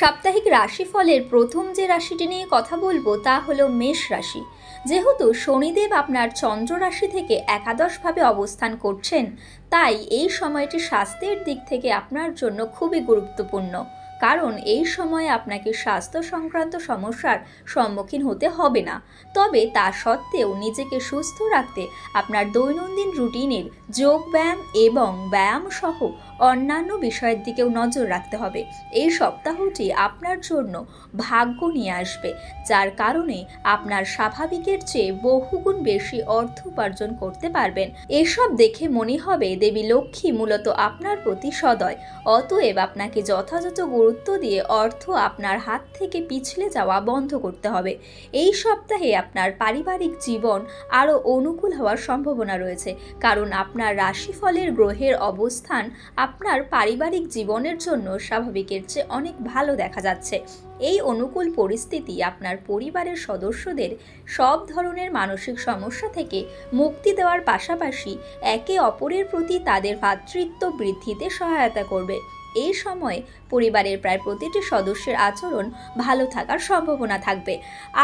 সাপ্তাহিক রাশিফলের প্রথম যে রাশিটি নিয়ে কথা বলব তা হলো মেষ রাশি। যেহেতু শনিদেব আপনার চন্দ্র রাশি থেকে একাদশভাবে অবস্থান করছেন, তাই এই সময়টি স্বাস্থ্যের দিক থেকে আপনার জন্য খুবই গুরুত্বপূর্ণ। কারণ এই সময়ে আপনাকে স্বাস্থ্য সংক্রান্ত সমস্যার সম্মুখীন হতে হবে না। তবে তা সত্ত্বেও নিজেকে সুস্থ রাখতে আপনার দৈনন্দিন রুটিনের যোগ ব্যায়াম এবং ব্যায়াম সহ অন্যান্য বিষয়ের দিকেও নজর রাখতে হবে। এই সপ্তাহটি আপনার জন্য ভাগ্য নিয়ে আসবে, যার কারণে আপনার স্বাভাবিকের চেয়ে বহুগুণ বেশি অর্থ উপার্জন করতে পারবেন। এসব দেখে মনে হবে দেবী লক্ষ্মী মূলত আপনার প্রতি সদয়, অতএব আপনাকে যথাযথ গুরুত্ব দিয়ে অর্থ আপনার হাত থেকে পিছলে যাওয়া বন্ধ করতে হবে। এই সপ্তাহে আপনার পারিবারিক জীবন আরও অনুকূল হওয়ার সম্ভাবনা রয়েছে, কারণ আপনার রাশিফলের গ্রহের অবস্থান আপনার পারিবারিক জীবনের জন্য স্বাভাবিকের চেয়ে অনেক ভালো দেখা যাচ্ছে। এই অনুকূল পরিস্থিতি আপনার পরিবারের সদস্যদের সব ধরনের মানসিক সমস্যা থেকে মুক্তি দেওয়ার পাশাপাশি একে অপরের প্রতি তাদের ভাতৃত্ব বৃদ্ধিতে সহায়তা করবে। এই সময়ে পরিবারের প্রায় প্রতিটি সদস্যের আচরণ ভালো থাকার সম্ভাবনা থাকবে।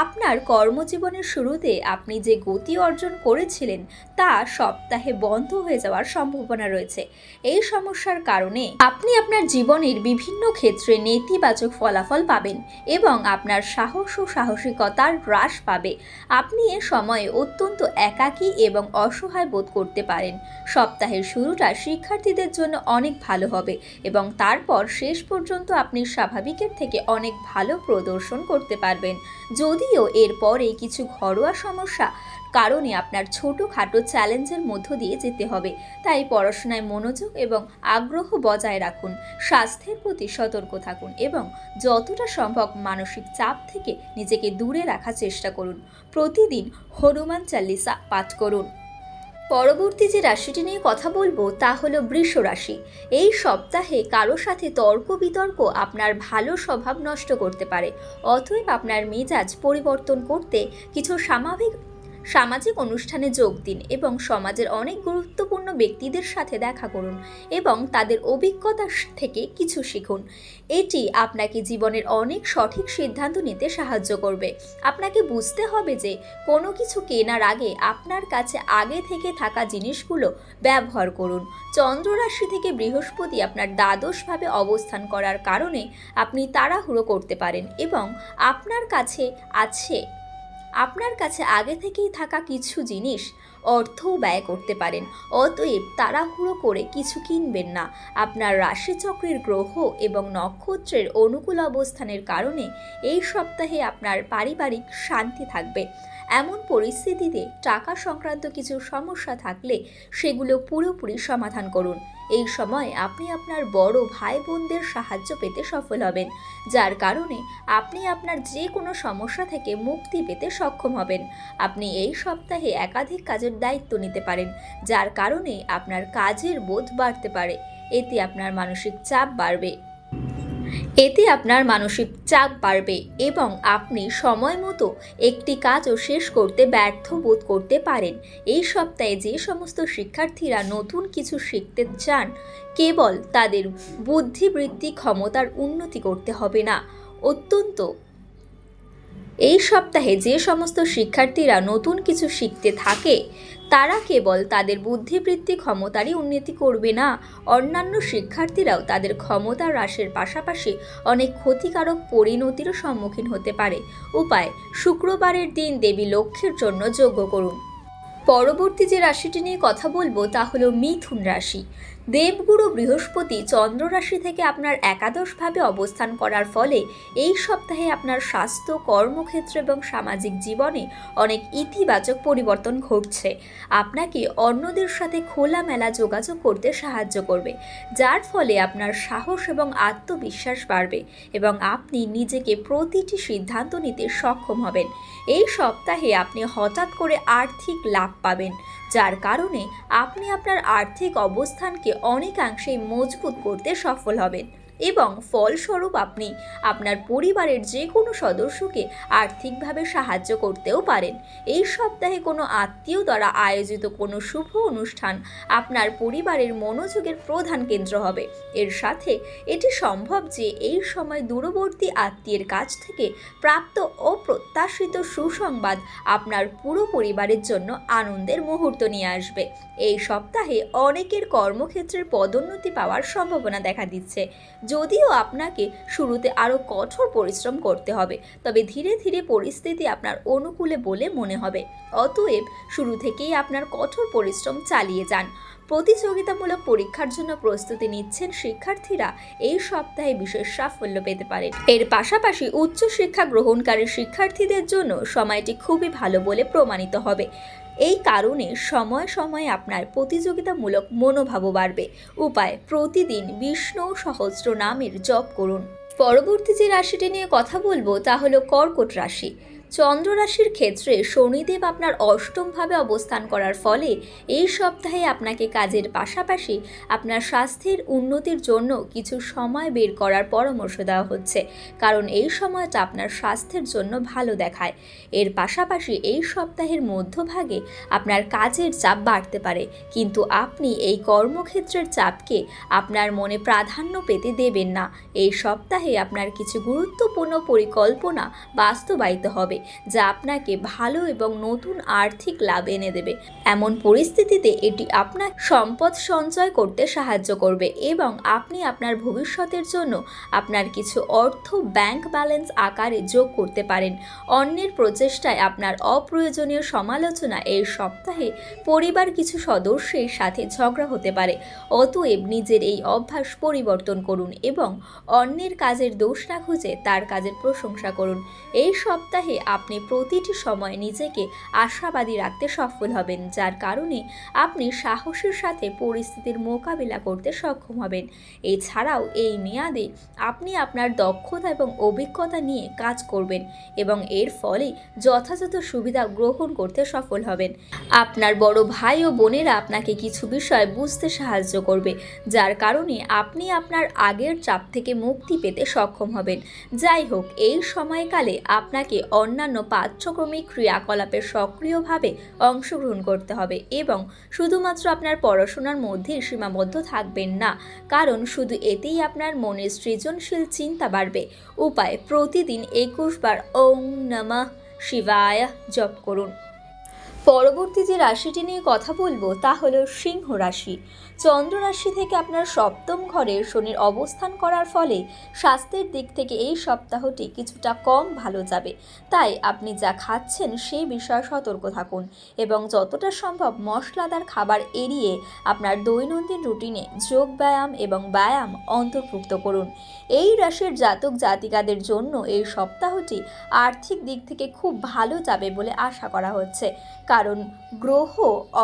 আপনার কর্মজীবনের শুরুতে আপনি যে গতি অর্জন করেছিলেন, তা সপ্তাহে বন্ধ হয়ে যাওয়ার সম্ভাবনা রয়েছে। এই সমস্যার কারণে আপনি আপনার জীবনের বিভিন্ন ক্ষেত্রে নেতিবাচক ফলাফল পাবেন এবং আপনার সাহস ও সাহসিকতার হ্রাস পাবে। আপনি এ সময়ে অত্যন্ত একাকী এবং অসহায় বোধ করতে পারেন। সপ্তাহের শুরুটা শিক্ষার্থীদের জন্য অনেক ভালো হবে এবং তারপর শেষ আপনি স্বাভাবিকের থেকে অনেক ভালো প্রদর্শন করতে পারবেন। যদিও এরপরে কিছু ঘরোয়া সমস্যা কারণে আপনার ছোটোখাটো চ্যালেঞ্জের মধ্য দিয়ে যেতে হবে। তাই পড়াশোনায় মনোযোগ এবং আগ্রহ বজায় রাখুন, স্বাস্থ্যের প্রতি সতর্ক থাকুন এবং যতটা সম্ভব মানসিক চাপ থেকে নিজেকে দূরে রাখার চেষ্টা করুন। প্রতিদিন হনুমান চাল্লিসা পাঠ করুন। পরবর্তী যে রাশিটি নিয়ে কথা বলব তা হলো বৃষ রাশি। এই সপ্তাহে কারও সাথে তর্ক বিতর্ক আপনার ভালো স্বভাব নষ্ট করতে পারে। অতএব আপনার মেজাজ পরিবর্তন করতে কিছু স্বাভাবিক সামাজিক অনুষ্ঠানে যোগ দিন এবং সমাজের অনেক গুরুত্বপূর্ণ ব্যক্তিদের সাথে দেখা করুন এবং তাদের অভিজ্ঞতা থেকে কিছু শিখুন। এটি আপনাকে জীবনের অনেক সঠিক সিদ্ধান্ত নিতে সাহায্য করবে। আপনাকে বুঝতে হবে যে কোনো কিছু কেনার আগে আপনার কাছে আগে থেকে থাকা জিনিসগুলো ব্যবহার করুন। চন্দ্র রাশি থেকে বৃহস্পতি আপনার দ্বাদশভাবে অবস্থান করার কারণে আপনি তাড়াহুড়ো করতে পারেন এবং আপনার কাছে আছে আপনার কাছে আগে থেকেই থাকা কিছু জিনিস অর্থও ব্যয় করতে পারেন। অতএব তাড়াহুড়ো করে কিছু কিনবেন না। আপনার রাশিচক্রের গ্রহ এবং নক্ষত্রের অনুকূল অবস্থানের কারণে এই সপ্তাহে আপনার পারিবারিক শান্তি থাকবে। এমন পরিস্থিতিতে টাকা সংক্রান্ত কিছু সমস্যা থাকলে সেগুলো পুরোপুরি সমাধান করুন। এই সময় আপনি আপনার বড় ভাই বোনদের সাহায্য পেতে সফল হবেন, যার কারণে আপনি আপনার যে কোনো সমস্যা থেকে মুক্তি পেতে সক্ষম হবেন। আপনি এই সপ্তাহে একাধিক কাজের দায়িত্ব নিতে পারেন, যার কারণে আপনার কাজের বোধ বাড়তে পারে। এতে আপনার মানসিক চাপ বাড়বে। এতে আপনার মানসিক চাপ বাড়বে এবং আপনি সময় মতো একটি কাজও শেষ করতে ব্যর্থ বোধ করতে পারেন। এই সপ্তাহে যে সমস্ত শিক্ষার্থীরা নতুন কিছু শিখতে চান, কেবল তাদের বুদ্ধিবৃত্তি ক্ষমতার উন্নতি করতে হবে না। অত্যন্ত এই সপ্তাহে যে সমস্ত শিক্ষার্থীরা নতুন কিছু শিখতে থাকে, তারা কেবল তাদের বুদ্ধিবৃত্তি ক্ষমতারই উন্নতি করবে না, অন্যান্য শিক্ষার্থীরাও তাদের ক্ষমতা হ্রাসের পাশাপাশি অনেক ক্ষতিকারক পরিণতিরও সম্মুখীন হতে পারে। উপায়, শুক্রবারের দিন দেবী লক্ষ্মীর জন্য যোগ্য করুন। পরবর্তী যে রাশিটি নিয়ে কথা বলব তা হলো মিথুন রাশি। দেবগুরু বৃহস্পতি চন্দ্র রাশি থেকে আপনার একাদশভাবে অবস্থান করার ফলে এই সপ্তাহে আপনার স্বাস্থ্য, কর্মক্ষেত্র এবং সামাজিক জীবনে অনেক ইতিবাচক পরিবর্তন ঘটছে। আপনাকে অন্যদের সাথে খোলামেলা যোগাযোগ করতে সাহায্য করবে, যার ফলে আপনার সাহস এবং আত্মবিশ্বাস বাড়বে এবং আপনি নিজেকে প্রতিটি সিদ্ধান্ত নিতে সক্ষম হবেন। এই সপ্তাহে আপনি হঠাৎ করে আর্থিক লাভ পাবেন। যার কারণে আপনি আপনার আর্থিক অবস্থানকে অনেকাংশেই মজবুত করতে সফল হবেন। এবং ফলস্বরূপ আপনি আপনার পরিবারের যে কোনো সদস্যকে আর্থিকভাবে সাহায্য করতেও পারেন। এই সপ্তাহে কোনো আত্মীয় দ্বারা আয়োজিত কোনো শুভ অনুষ্ঠান আপনার পরিবারের মনোযোগের প্রধান কেন্দ্র হবে। এর সাথে এটি সম্ভব যে এই সময় দূরবর্তী আত্মীয়ের কাছ থেকে প্রাপ্ত অপ্রত্যাশিত সুসংবাদ আপনার পুরো পরিবারের জন্য আনন্দের মুহূর্ত নিয়ে আসবে। এই সপ্তাহে অনেকের কর্মক্ষেত্রের পদোন্নতি পাওয়ার সম্ভাবনা দেখা দিচ্ছে। যদিও আপনাকে শুরুতে আরও কঠোর পরিশ্রম করতে হবে, তবে ধীরে ধীরে পরিস্থিতি আপনার অনুকূলে বলে মনে হবে। অতএব শুরু থেকেই আপনার কঠোর পরিশ্রম চালিয়ে যান। প্রতিযোগিতামূলক পরীক্ষার জন্য প্রস্তুতি নিচ্ছেন শিক্ষার্থীরা এই সপ্তাহে বিশেষ সাফল্য পেতে পারেন। এর পাশাপাশি উচ্চশিক্ষা গ্রহণকারী শিক্ষার্থীদের জন্য সময়টি খুবই ভালো বলে প্রমাণিত হবে। এই কারণে সময় সময়ে আপনার প্রতিযোগিতামূলক মনোভাবও বাড়বে। উপায়, প্রতিদিন বিষ্ণু সহস্র নামের জপ করুন। পরবর্তী যে রাশিটি নিয়ে কথা বলব তা হলো কর্কট রাশি। চন্দ্র রাশির ক্ষেত্রে শনিদেব আপনার অষ্টমভাবে অবস্থান করার ফলে এই সপ্তাহে আপনাকে কাজের পাশাপাশি আপনার স্বাস্থ্যের উন্নতির জন্য কিছু সময় বের করার পরামর্শ দেওয়া হচ্ছে। কারণ এই সময়টা আপনার স্বাস্থ্যের জন্য ভালো দেখায়। এর পাশাপাশি এই সপ্তাহের মধ্যভাগে আপনার কাজের চাপ বাড়তে পারে। কিন্তু আপনি এই কর্মক্ষেত্রের চাপকে আপনার মনে প্রাধান্য পেতে দেবেন না। এই সপ্তাহে আপনার কিছু গুরুত্বপূর্ণ পরিকল্পনা বাস্তবায়িত হবে। যা আপনাকে ভালো এবং নতুন আর্থিক লাভ এনে দেবে। এমন পরিস্থিতিতে এটি আপনার সম্পদ সঞ্চয় করতে সাহায্য করবে এবং আপনি আপনার ভবিষ্যতের জন্য আপনার কিছু অর্থ ব্যাংক ব্যালেন্স আকারে যোগ করতে পারেন। অন্যের প্রচেষ্টায় আপনার অপ্রয়োজনীয় সমালোচনা এই সপ্তাহে পরিবার কিছু সদস্যের সাথে ঝগড়া হতে পারে। অতএব নিজের এই অভ্যাস পরিবর্তন করুন এবং অন্যের কাজের দোষ না খুঁজে তার কাজের প্রশংসা করুন। এই সপ্তাহে আপনি প্রতিটি সময় নিজেকে আশাবাদী রাখতে সফল হবেন, যার কারণে আপনি সাহসের সাথে পরিস্থিতির মোকাবিলা করতে সক্ষম হবেন। এছাড়াও এই মেয়াদে আপনি আপনার দক্ষতা এবং অভিজ্ঞতা নিয়ে কাজ করবেন এবং এর ফলে যথাযথ সুবিধা গ্রহণ করতে সফল হবেন। আপনার বড় ভাই ও বোনেরা আপনাকে কিছু বিষয় বুঝতে সাহায্য করবে, যার কারণে আপনি আপনার আগের চাপ থেকে মুক্তি পেতে সক্ষম হবেন। যাই হোক, এই সময়কালে আপনাকে অন্যান্য পাঠ্যক্রমিক ক্রিয়াকলাপে সক্রিয়ভাবে অংশগ্রহণ করতে হবে এবং শুধুমাত্র আপনার পড়াশোনার মধ্যেই সীমাবদ্ধ থাকবেন না, কারণ শুধু এতেই আপনার মনের সৃজনশীল চিন্তা বাড়বে। উপায়, প্রতিদিন একুশ বার ওং নমঃ শিবায় জপ করুন। পরবর্তী যে রাশিটি নিয়ে কথা বলব তা হলো সিংহ রাশি। চন্দ্র রাশি থেকে আপনার সপ্তম ঘরে শনির অবস্থান করার ফলে স্বাস্থ্যের দিক থেকে এই সপ্তাহটি কিছুটা কম ভালো যাবে। তাই আপনি যা খাচ্ছেন সেই বিষয়ে সতর্ক থাকুন এবং যতটা সম্ভব মশলাদার খাবার এড়িয়ে আপনার দৈনন্দিন রুটিনে যোগ ব্যায়াম এবং ব্যায়াম অন্তর্ভুক্ত করুন। এই রাশির জাতক জাতিকাদের জন্য এই সপ্তাহটি আর্থিক দিক থেকে খুব ভালো যাবে বলে আশা করা হচ্ছে। কারণ গ্রহ,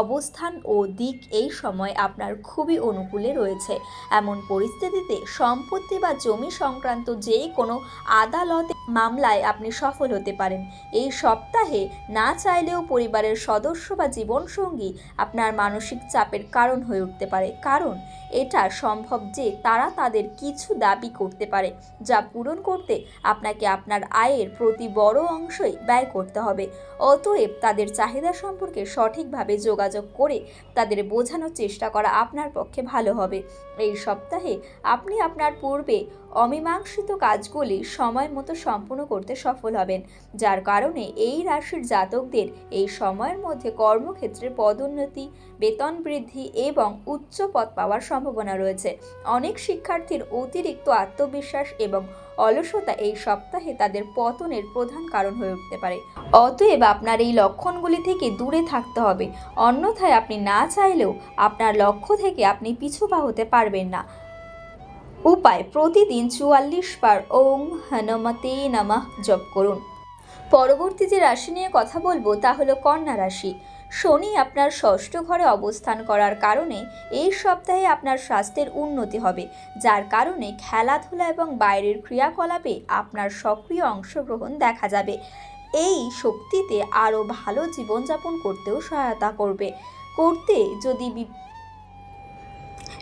অবস্থান ও দিক এই সময় আপনার খুবই অনুকূলে রয়েছে। এমন পরিস্থিতিতে সম্পত্তি বা জমি সংক্রান্ত যে কোনো আদালতে মামলায় আপনি সফল হতে পারেন। এই সপ্তাহে না চাইলেও পরিবারের সদস্য বা জীবনসঙ্গী আপনার মানসিক চাপের কারণ হয়ে উঠতে পারে। কারণ এটা সম্ভব যে তারা তাদের কিছু দাবি করতে পারে, যা পূরণ করতে আপনাকে আপনার আয়ের প্রতি বড় অংশই ব্যয় করতে হবে। অতএব তাদের চাহিদা সম্পর্কে সঠিকভাবে যোগাযোগ করে তাদের বোঝানোর চেষ্টা করা আপনার পক্ষে ভালো হবে। এই সপ্তাহে আপনি আপনার পূর্বে অমীমাংসিত কাজগুলি সময় মতো সম্পূর্ণ করতে সফল হবেন, যার কারণে এই রাশির জাতকদের এই সময়ের মধ্যে কর্মক্ষেত্রে পদোন্নতি, বেতন বৃদ্ধি এবং উচ্চ পদ পাওয়ার সম্ভাবনা রয়েছে। অনেক শিক্ষার্থীর অতিরিক্ত আত্মবিশ্বাস এবং অলসতা এই সপ্তাহে তাদের পতনের প্রধান কারণ হয়ে উঠতে পারে। অতএব আপনার এই লক্ষণগুলি থেকে দূরে থাকতে হবে। অন্যথায় আপনি না চাইলেও আপনার লক্ষ্য থেকে আপনি পিছু পা হতে পারবেন না। উপায়, প্রতিদিন চুয়াল্লিশ বার ওং হনুমতে নমঃ জপ করুন। পরবর্তী যে রাশি নিয়ে কথা বলব, তা হলো কন্যা রাশি। শনি আপনার ষষ্ঠ ঘরে অবস্থান করার কারণে এই সপ্তাহে আপনার স্বাস্থ্যের উন্নতি হবে, যার কারণে খেলাধুলা এবং বাইরের ক্রিয়াকলাপে আপনার সক্রিয় অংশগ্রহণ দেখা যাবে। এই শক্তিতে আরও ভালো জীবনযাপন করতেও সহায়তা করবে। করতে যদি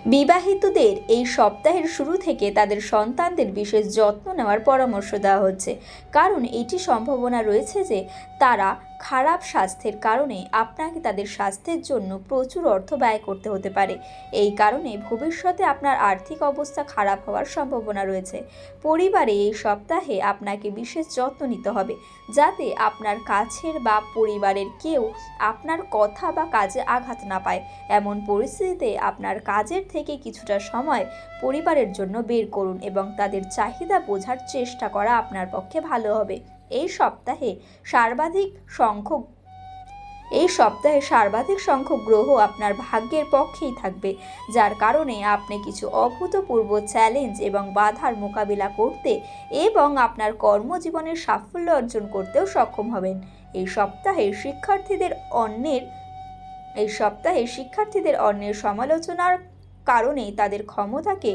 বিবাহিতদের এই সপ্তাহের শুরু থেকে তাদের সন্তানদের বিশেষ যত্ন নেওয়ার পরামর্শ দেওয়া হচ্ছে। কারণ এটি সম্ভাবনা রয়েছে যে তারা খারাপ স্বাস্থ্যের কারণে আপনাকে তাদের স্বাস্থ্যের জন্য প্রচুর অর্থ ব্যয় করতে হতে পারে। এই কারণে ভবিষ্যতে আপনার আর্থিক অবস্থা খারাপ হওয়ার সম্ভাবনা রয়েছে। পরিবারে এই সপ্তাহে আপনাকে বিশেষ যত্ন নিতে হবে, যাতে আপনার কাছের বা পরিবারের কেউ আপনার কথা বা কাজে আঘাত না পায়। এমন পরিস্থিতিতে আপনার কাজের থেকে কিছুটা সময় পরিবারের জন্য বের করুন এবং তাদের চাহিদা বোঝার চেষ্টা করা আপনার পক্ষে ভালো হবে। এই সপ্তাহে সর্বাধিক সংখ্যক এই সপ্তাহে সর্বাধিক সংখ্যক গ্রহ আপনার ভাগ্যের পক্ষেই থাকবে, যার কারণে আপনি কিছু অভূতপূর্ব চ্যালেঞ্জ এবং বাধার মোকাবিলা করতে এবং আপনার কর্মজীবনের সাফল্য অর্জন করতেও সক্ষম হবেন। এই সপ্তাহে শিক্ষার্থীদের অন্যের, এই সপ্তাহে শিক্ষার্থীদের অন্যের সমালোচনার কারণে তাদের ক্ষমতাকে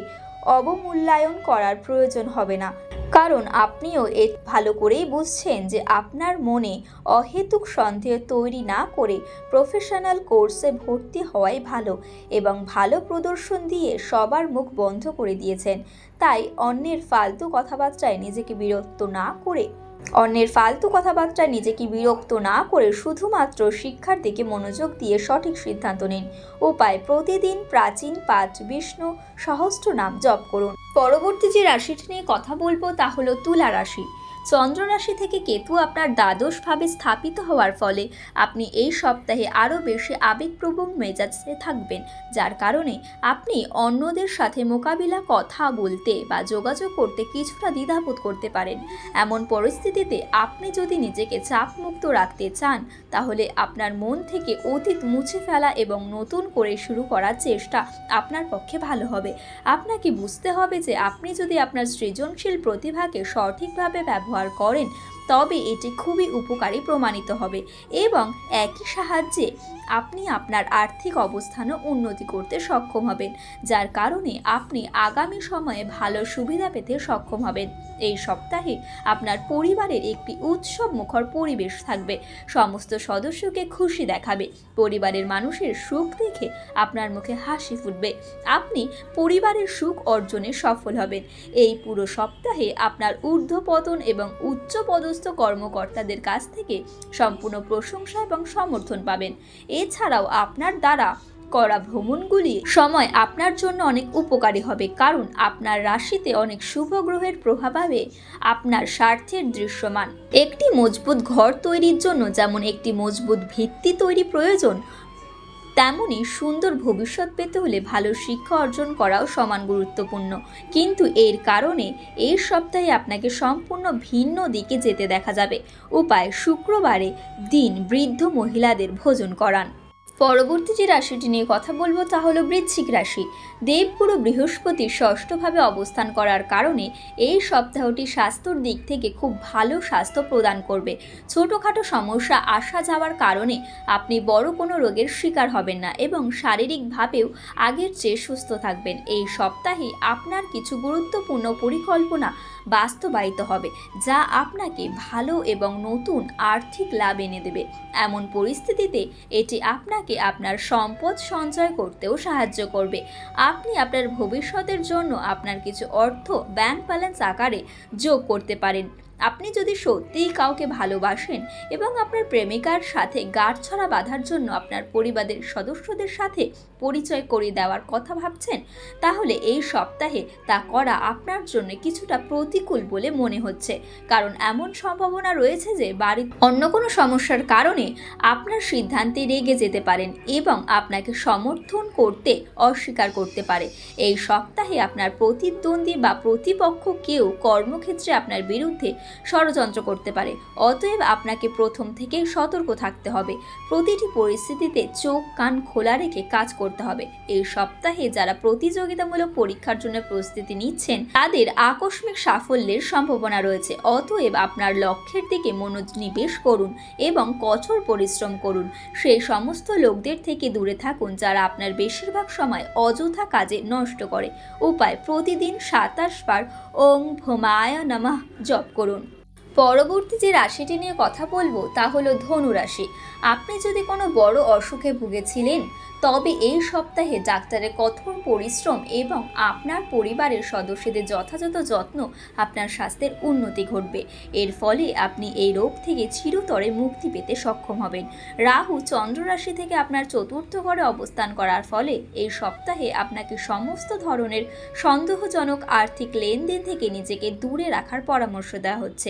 অবমূল্যায়ন করার প্রয়োজন হবে না। কারণ আপনিও এ ভালো করেই বুঝছেন যে আপনার মনে অহেতুক সন্দেহ তৈরি না করে প্রফেশনাল কোর্সে ভর্তি হওয়াই ভালো এবং ভালো প্রদর্শন দিয়ে সবার মুখ বন্ধ করে দিয়েছেন। তাই অন্যের ফালতু কথাবার্তায় নিজেকে বিরক্ত না করে অন্যের ফালতু কথাবার্তায় নিজেকে বিরক্ত না করে শুধুমাত্র শিক্ষার দিকে মনোযোগ দিয়ে সঠিক সিদ্ধান্ত নিন উপায় প্রতিদিন প্রাচীন পাঁচ বিষ্ণু সহস্র নাম জপ করুন। পরবর্তী যে রাশিটি নিয়ে কথা বলব তা হলো তুলা রাশি। চন্দ্র রাশি থেকে কেতু আপনার দ্বাদশভাবে স্থাপিত হওয়ার ফলে আপনি এই সপ্তাহে আরও বেশি আবেগপ্রবণ মেজাজে থাকবেন, যার কারণে আপনি অন্যদের সাথে মোকাবিলা, কথা বলতে বা যোগাযোগ করতে কিছুটা দ্বিধাবোধ করতে পারেন। এমন পরিস্থিতিতে আপনি যদি নিজেকে চাপমুক্ত রাখতে চান, তাহলে আপনার মন থেকে অতীত মুছে ফেলা এবং নতুন করে শুরু করার চেষ্টা আপনার পক্ষে ভালো হবে। আপনাকে বুঝতে হবে যে আপনি যদি আপনার সৃজনশীল প্রতিভাকে সঠিকভাবে ব্যবহার করেন। তবে এটি খুবই উপকারী প্রমাণিত হবে এবং একই সাহায্যে আপনি আপনার আর্থিক অবস্থানও উন্নতি করতে সক্ষম হবেন, যার কারণে আপনি আগামী সময়ে ভালো সুবিধা পেতে সক্ষম হবেন। এই সপ্তাহে আপনার পরিবারের একটি উৎসব মুখর পরিবেশ থাকবে। সমস্ত সদস্যকে খুশি দেখাবে। পরিবারের মানুষের সুখ দেখে আপনার মুখে হাসি ফুটবে। আপনি পরিবারের সুখ অর্জনে সফল হবেন। এই পুরো সপ্তাহে আপনার ঊর্ধ্বপতন এবং উচ্চপদস্থ কর্মকর্তাদের কাছ থেকে সম্পূর্ণ প্রশংসা এবং সমর্থন পাবেন। এছাড়াও আপনার দ্বারা করা ভ্রমণগুলি সময় আপনার জন্য অনেক উপকারী হবে, কারণ আপনার রাশিতে অনেক শুভ গ্রহের প্রভাব প্রভাবে আপনার স্বার্থের দৃশ্যমান। একটি মজবুত ঘর তৈরির জন্য যেমন একটি মজবুত ভিত্তি তৈরি প্রয়োজন তেমনই সুন্দর ভবিষ্যৎ পেতে হলে ভালো শিক্ষা অর্জন করাও সমান গুরুত্বপূর্ণ। কিন্তু এর কারণে এই সপ্তাহে আপনাকে সম্পূর্ণ ভিন্ন দিকে যেতে দেখা যাবে। উপায়, শুক্রবারে দিন বৃদ্ধ মহিলাদের ভোজন করান। পরবর্তী যে রাশিটি নিয়ে কথা বলব তা হলো বৃশ্চিক রাশি। দেবগুরু বৃহস্পতি ষষ্ঠভাবে অবস্থান করার কারণে এই সপ্তাহটি স্বাস্থ্যর দিক থেকে খুব ভালো স্বাস্থ্য প্রদান করবে। ছোটোখাটো সমস্যা, আসা যাওয়ার কারণে আপনি বড় কোনো রোগের শিকার হবেন না এবং শারীরিকভাবেও আগের চেয়ে সুস্থ থাকবেন। এই সপ্তাহে আপনার কিছু গুরুত্বপূর্ণ পরিকল্পনা বাস্তবায়িত হবে, যা আপনাকে ভালো এবং নতুন আর্থিক লাভ এনে দেবে। এমন পরিস্থিতিতে এটি আপনাকে আপনার সম্পদ সঞ্চয় করতেও সাহায্য করবে। আপনি আপনার ভবিষ্যতের জন্য আপনার কিছু অর্থ ব্যাংক ব্যালেন্স আকারে যোগ করতে পারেন। আপনি যদি সত্যিই কাউকে ভালোবাসেন এবং আপনার প্রেমিকার সাথে গাঁটছড়া বাঁধার জন্য আপনার পরিবারের সদস্যদের সাথে পরিচয় করিয়ে দেওয়ার কথা ভাবছেন, তাহলে এই সপ্তাহে তা করা আপনার জন্য কিছুটা প্রতিকূল বলে মনে হচ্ছে। কারণ এমন সম্ভাবনা রয়েছে যে বাড়ির অন্য কোনো সমস্যার কারণে আপনার সিদ্ধান্তে রেগে যেতে পারেন এবং আপনাকে সমর্থন করতে অস্বীকার করতে পারে। এই সপ্তাহে আপনার প্রতিদ্বন্দ্বী বা প্রতিপক্ষ কেউ কর্মক্ষেত্রে আপনার বিরুদ্ধে ষড়যন্ত্র করতে পারে। অতএব আপনাকে প্রথম থেকেই সতর্ক থাকতে হবে। প্রতিটি পরিস্থিতিতে চোখ, কান খোলা রেখে কাজ করতে হবে। এই সপ্তাহে যারা প্রতিযোগিতামূলক পরীক্ষার জন্য প্রস্তুতি নিচ্ছেন, তাদের আকস্মিক সাফল্যের সম্ভাবনা রয়েছে। অতএব আপনার লক্ষ্যের দিকে মনোনিবেশ করুন এবং কঠোর পরিশ্রম করুন। সেই সমস্ত লোকদের থেকে দূরে থাকুন যারা আপনার বেশিরভাগ সময় অযথা কাজে নষ্ট করে। উপায়, প্রতিদিন সাতাশ বার ওং ভোমায় নমঃ জপ করুন। পরবর্তী যে রাশিটি নিয়ে কথা বলব তা হলো ধনু রাশি। আপনি যদি কোনো বড় অসুখে ভুগেছিলেন, তবে এই সপ্তাহে ডাক্তারের কঠোর পরিশ্রম এবং আপনার পরিবারের সদস্যদের যথাযথ যত্ন আপনার স্বাস্থ্যের উন্নতি ঘটবে। এর ফলে আপনি এই রোগ থেকে চিরতরে মুক্তি পেতে সক্ষম হবেন। রাহু চন্দ্ররাশি থেকে আপনার চতুর্থ ঘরে অবস্থান করার ফলে এই সপ্তাহে আপনাকে সমস্ত ধরনের সন্দেহজনক আর্থিক লেনদেন থেকে নিজেকে দূরে রাখার পরামর্শ দেওয়া হচ্ছে।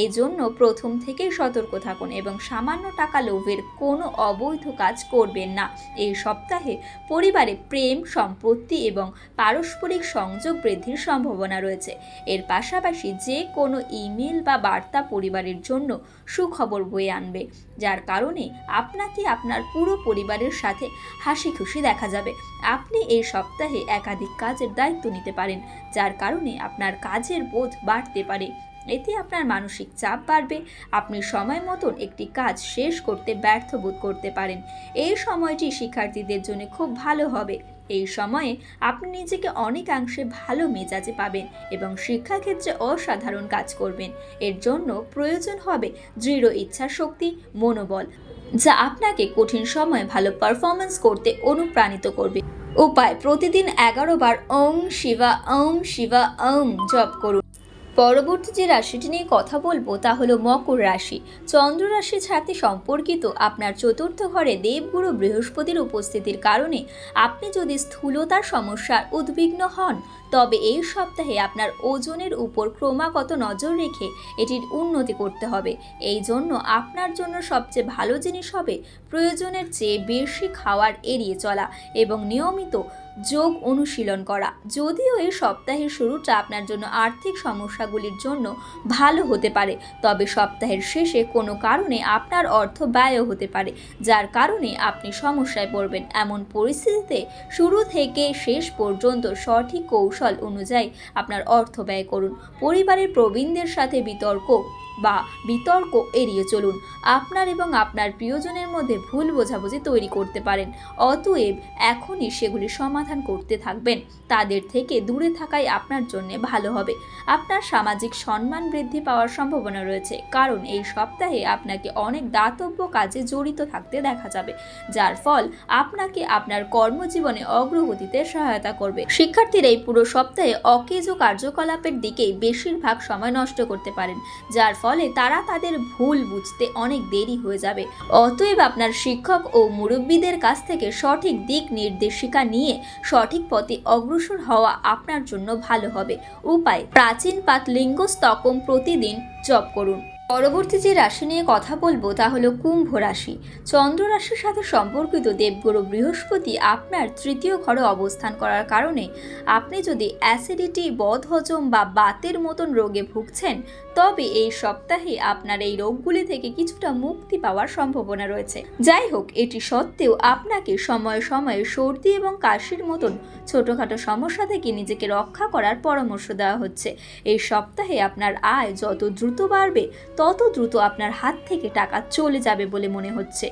এই জন্য প্রথম থেকেই সতর্ক থাকুন এবং সামান্য টাকা লোভের কোনো অবৈধ কাজ করবেন না। এই সপ্তাহে পরিবারে প্রেম, সম্পত্তি এবং পারস্পরিক সংযোগ বৃদ্ধির সম্ভাবনা রয়েছে। এর পাশাপাশি যে কোনো ইমেল বা বার্তা পরিবারের জন্য সুখবর বয়ে আনবে, যার কারণে আপনাকে আপনার পুরো পরিবারের সাথে হাসি খুশি দেখা যাবে। আপনি এই সপ্তাহে একাধিক কাজের দায়িত্ব নিতে পারেন, যার কারণে আপনার কাজের বোধ বাড়তে পারে। এতে আপনার মানসিক চাপ বাড়বে। আপনি সময় মতন একটি কাজ শেষ করতে ব্যর্থ বোধ করতে পারেন। এই সময়টি শিক্ষার্থীদের জন্য খুব ভালো হবে। এই সময়ে আপনি নিজেকে অনেকাংশে ভালো মেজাজে পাবেন এবং শিক্ষাক্ষেত্রে অসাধারণ কাজ করবেন। এর জন্য প্রয়োজন হবে দৃঢ় ইচ্ছা শক্তি মনোবল, যা আপনাকে কঠিন সময়ে ভালো পারফরমেন্স করতে অনুপ্রাণিত করবে। উপায়, প্রতিদিন এগারো বার ওং শিবা ওং শিবা, ওং জপ করুন। পরবর্তী যে রাশিটি নিয়ে কথা বলব তা হলো মকর রাশি। চন্দ্র রাশির সাথে সম্পর্কিত আপনার চতুর্থ ঘরে দেবগুরু বৃহস্পতির উপস্থিতির কারণে আপনি যদি স্থূলতার সমস্যার উদ্বিগ্ন হন, তবে এই সপ্তাহে আপনার ওজনের উপর ক্রমাগত নজর রেখে এটির উন্নতি করতে হবে। এই জন্য আপনার জন্য সবচেয়ে ভালো জিনিস হবে প্রয়োজনের চেয়ে বেশি খাওয়ার এড়িয়ে চলা এবং নিয়মিত যোগ অনুশীলন করা। যদিও এই সপ্তাহের শুরুটা আপনার জন্য আর্থিক সমস্যাগুলির জন্য ভালো হতে পারে, তবে সপ্তাহের শেষে কোনো কারণে আপনার অর্থ ব্যয়ও হতে পারে, যার কারণে আপনি সমস্যায় পড়বেন। এমন পরিস্থিতিতে শুরু থেকে শেষ পর্যন্ত সঠিক কৌশল অনুযায়ী আপনার অর্থ ব্যয় করুন। পরিবারের প্রবীণদের সাথে বিতর্ক বা বিতর্ক এড়িয়ে চলুন। আপনার এবং আপনার প্রিয়জনের মধ্যে ভুল বোঝাবুঝি তৈরি করতে পারেন। অতএব এখনই সেগুলি সমাধান করতে থাকবেন। তাদের থেকে দূরে থাকাই আপনার জন্য ভালো হবে। আপনার সামাজিক সম্মান বৃদ্ধি পাওয়ার সম্ভাবনা রয়েছে, কারণ এই সপ্তাহে আপনাকে অনেক দাতব্য কাজে জড়িত থাকতে দেখা যাবে, যার ফল আপনাকে আপনার কর্মজীবনে অগ্রগতিতে সহায়তা করবে। শিক্ষার্থীরা এই পুরো সপ্তাহে অকেজ কার্যকলাপের দিকেই বেশিরভাগ সময় নষ্ট করতে পারেন, যার তারা তাদের ভুল বুঝতে অনেক দেরি হয়ে যাবে। অতএব আপনার শিক্ষক ও মুরব্বীদের কাছ থেকে সঠিক দিক নির্দেশিকা নিয়ে সঠিক পথে অগ্রসর হওয়া আপনার জন্য ভালো হবে। উপায়, প্রাচীন পাত স্তকম প্রতিদিন জপ করুন। পরবর্তী যে রাশি নিয়ে কথা বলব তা হলো কুম্ভ রাশি। চন্দ্র রাশির সাথে সম্পর্কিত দেবগুরু বৃহস্পতি আপনার তৃতীয় ঘরে অবস্থান করার কারণে আপনি যদি অ্যাসিডিটি বদহজম বা বাতের মতন রোগে ভুগছেন, তবে এই সপ্তাহে আপনার এই রোগগুলি থেকে কিছুটা মুক্তি পাওয়ার সম্ভাবনা রয়েছে। যাই হোক, এটি সত্ত্বেও আপনাকে সময়ে সময়ে সর্দি এবং কাশির মতন ছোটোখাটো সমস্যা থেকে নিজেকে রক্ষা করার পরামর্শ দেওয়া হচ্ছে। এই সপ্তাহে আপনার আয় যত দ্রুত বাড়বে তত দ্রুত আপনার হাত থেকে টাকা চলে যাবে বলে মনে হচ্ছে।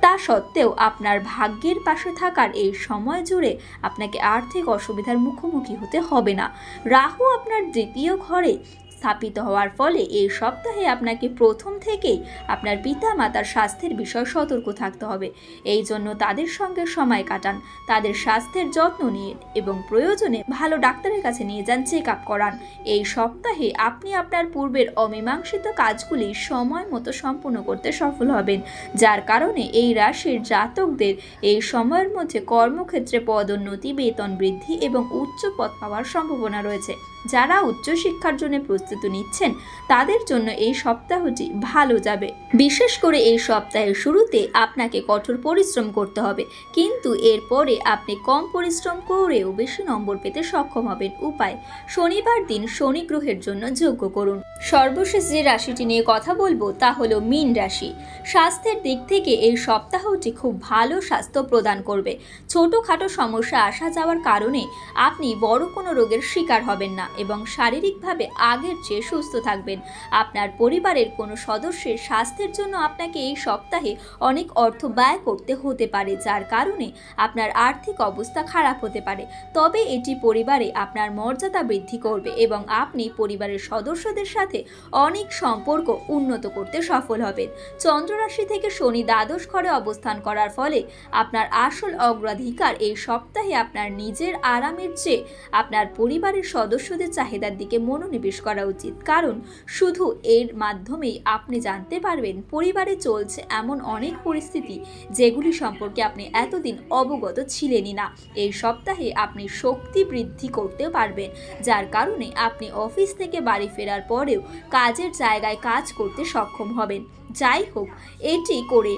তা সত্ত্বেও আপনার ভাগ্যের পাশে থাকার এই সময় জুড়ে আপনাকে আর্থিক অসুবিধার মুখোমুখি হতে হবে না। রাহু আপনার দ্বিতীয় ঘরে স্থাপিত হওয়ার ফলে এই সপ্তাহে আপনাকে প্রথম থেকেই আপনার পিতা মাতার স্বাস্থ্যের বিষয়ে সতর্ক থাকতে হবে। এই জন্য তাদের সঙ্গে সময় কাটান, তাদের স্বাস্থ্যের যত্ন নিয়ে এবং প্রয়োজনে ভালো ডাক্তারের কাছে নিয়ে যান চেক আপ করান। এই সপ্তাহে আপনি আপনার পূর্বের অমীমাংসিত কাজগুলি সময় মতো সম্পূর্ণ করতে সফল হবেন, যার কারণে এই রাশির জাতকদের এই সময়ের মধ্যে কর্মক্ষেত্রে পদোন্নতি, বেতন বৃদ্ধি এবং উচ্চ পদ পাওয়ার সম্ভাবনা রয়েছে। যারা উচ্চশিক্ষার জন্য প্রস্তুতি নিচ্ছেন, তাদের জন্য এই সপ্তাহটি ভালো যাবে। বিশেষ করে এই সপ্তাহের শুরুতে আপনাকে কঠোর পরিশ্রম করতে হবে, কিন্তু এরপরে আপনি কম পরিশ্রম করেও বেশি নম্বর পেতে সক্ষম হবেন। উপায়, শনিবার দিন শনি গ্রহের জন্য যোগ্য করুন। সর্বশেষ যে রাশিটি নিয়ে কথা বলব, তা হলো মীন রাশি। স্বাস্থ্যের দিক থেকে এই সপ্তাহটি খুব ভালো স্বাস্থ্য প্রদান করবে। ছোটোখাটো সমস্যা আসা যাওয়ার কারণে আপনি বড় কোনো রোগের শিকার হবেন না। এবং শারীরিকভাবে আগের চেয়ে সুস্থ থাকবেন। আপনার পরিবারের কোনো সদস্যের স্বাস্থ্যের জন্য আপনাকে এই সপ্তাহে অনেক অর্থ ব্যয় করতে হতে পারে, যার কারণে আপনার আর্থিক অবস্থা খারাপ হতে পারে। তবে এটি পরিবারে আপনার মর্যাদা বৃদ্ধি করবে এবং আপনি পরিবারের সদস্যদের সাথে অনেক সম্পর্ক উন্নত করতে সফল হবেন। চন্দ্ররাশি থেকে শনি দ্বাদশ ঘরে অবস্থান করার ফলে আপনার আসল অগ্রাধিকার এই সপ্তাহে আপনার নিজের আরামের চেয়ে আপনার পরিবারের সদস্যদের চাহিদার দিকে মনোনিবেশ করা উচিত। কারণ, শুধু এর মাধ্যমেই আপনি জানতে পারবেন পরিবারে চলছে এমন অনেক পরিস্থিতি যেগুলি সম্পর্কে আপনি এতদিন অবগত ছিলেনই না। এই সপ্তাহে আপনি শক্তি বৃদ্ধি করতে পারবেন, যার কারণে আপনি অফিস থেকে বাড়ি ফেরার পরেও কাজের জায়গায় কাজ করতে সক্ষম হবেন। যাই হোক, এটি করে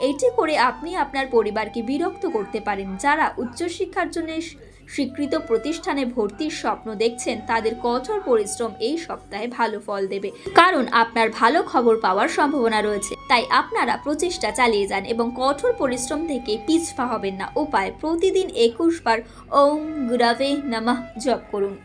এটি করে আপনি আপনার পরিবারকে বিরক্ত করতে পারেন, যারা উচ্চশিক্ষার জন্য স্বীকৃত প্রতিষ্ঠানে ভর্তির স্বপ্ন দেখছেন তাদের কঠোর পরিশ্রম এই সপ্তাহে ভালো ফল দেবে। কারণ আপনার ভালো খবর পাওয়ার সম্ভাবনা রয়েছে। তাই আপনারা প্রচেষ্টা চালিয়ে যান এবং কঠোর পরিশ্রম থেকে পিছফা হবেন না। উপায়, প্রতিদিন একুশ বার ওম গুরাভে নামাহ জপ করুন।